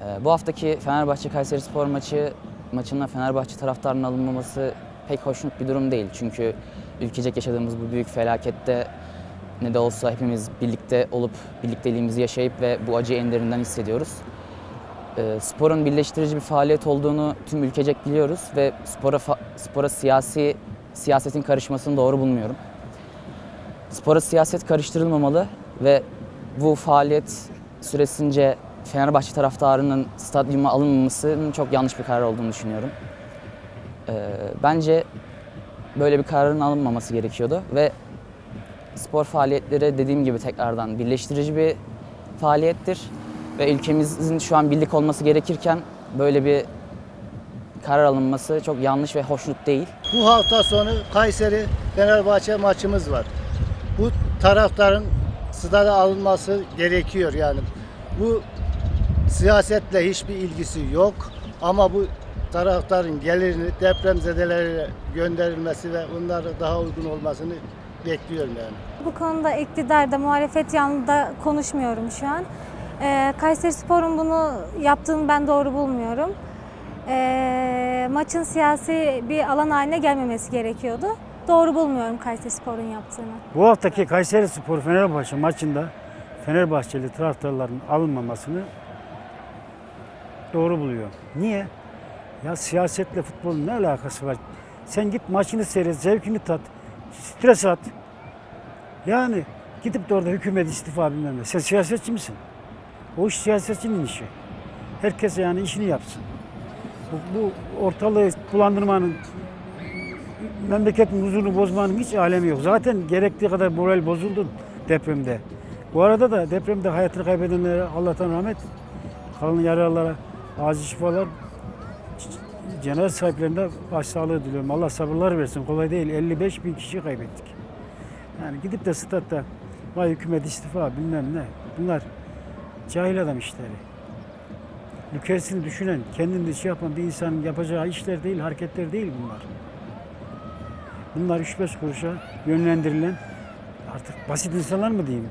Ee, Bu haftaki Fenerbahçe Kayseri Spor maçı maçında Fenerbahçe taraftarının alınmaması pek hoşnut bir durum değil. Çünkü ülkecek yaşadığımız bu büyük felakette ne de olsa hepimiz birlikte olup birlikteliğimizi yaşayıp ve bu acıyı en derinden hissediyoruz. Ee, Sporun birleştirici bir faaliyet olduğunu tüm ülkecek biliyoruz ve spora spora siyasi siyasetin karışmasını doğru bulmuyorum. Spora siyaset karıştırılmamalı ve bu faaliyet süresince Fenerbahçe taraftarının stadyuma alınmamasının çok yanlış bir karar olduğunu düşünüyorum. Ee, bence böyle bir kararın alınmaması gerekiyordu ve spor faaliyetleri dediğim gibi tekrardan birleştirici bir faaliyettir ve ülkemizin şu an birlik olması gerekirken böyle bir karar alınması çok yanlış ve hoşnut değil. Bu hafta sonu Kayseri Fenerbahçe maçımız var. Bu taraftarın stada alınması gerekiyor yani. Bu siyasetle hiçbir ilgisi yok ama bu taraftarın gelirini depremzedelere gönderilmesi ve onlara daha uygun olmasını bekliyorum yani. Bu konuda iktidarda, muhalefet yanında konuşmuyorum şu an. Ee, Kayseri Spor'un bunu yaptığını ben doğru bulmuyorum. Ee, maçın siyasi bir alan haline gelmemesi gerekiyordu. Doğru bulmuyorum Kayseri Spor'un yaptığını. Bu haftaki Kayseri Spor Fenerbahçe maçında Fenerbahçeli taraftarların alınmamasını doğru buluyor. Niye? Ya siyasetle futbolun ne alakası var? Sen git maçını seyret, zevkini tat, stres at. Yani gidip de orada hükümet istifa bilmem ne. Sen siyasetçi misin? O iş siyasetçinin işi. Herkes yani işini yapsın. Bu, bu ortalığı bulandırmanın, memleketin huzurunu bozmanın hiç alemi yok. Zaten gerektiği kadar moral bozuldu depremde. Bu arada da depremde hayatını kaybedenlere Allah'tan rahmet, kalan yaralılara acil şifalar, cenaze sahiplerine başsağlığı diliyorum. Allah sabırlar versin. Kolay değil. 55 bin kişi kaybettik. Yani gidip de statta vay hükümet istifa bilmem ne. Bunlar cahil adam işleri. Ülkesini düşünen, kendini şey yapan bir insanın yapacağı işler değil, hareketler değil bunlar. Bunlar 3-5 kuruşa yönlendirilen artık basit insanlar mı diyeyim?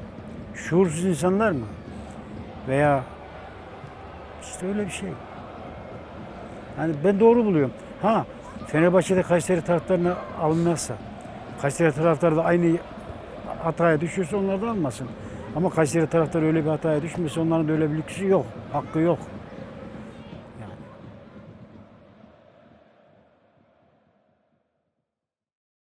Şuursuz insanlar mı? Veya işte öyle bir şey. Yani ben doğru buluyorum. Ha Fenerbahçe'de Kayseri taraftarına alınmazsa, Kayseri taraftarı da aynı hataya düşürse onlar da almasın. Ama Kayseri taraftarı öyle bir hataya düşmüyorsa onların da öyle bir lüksü yok, hakkı yok.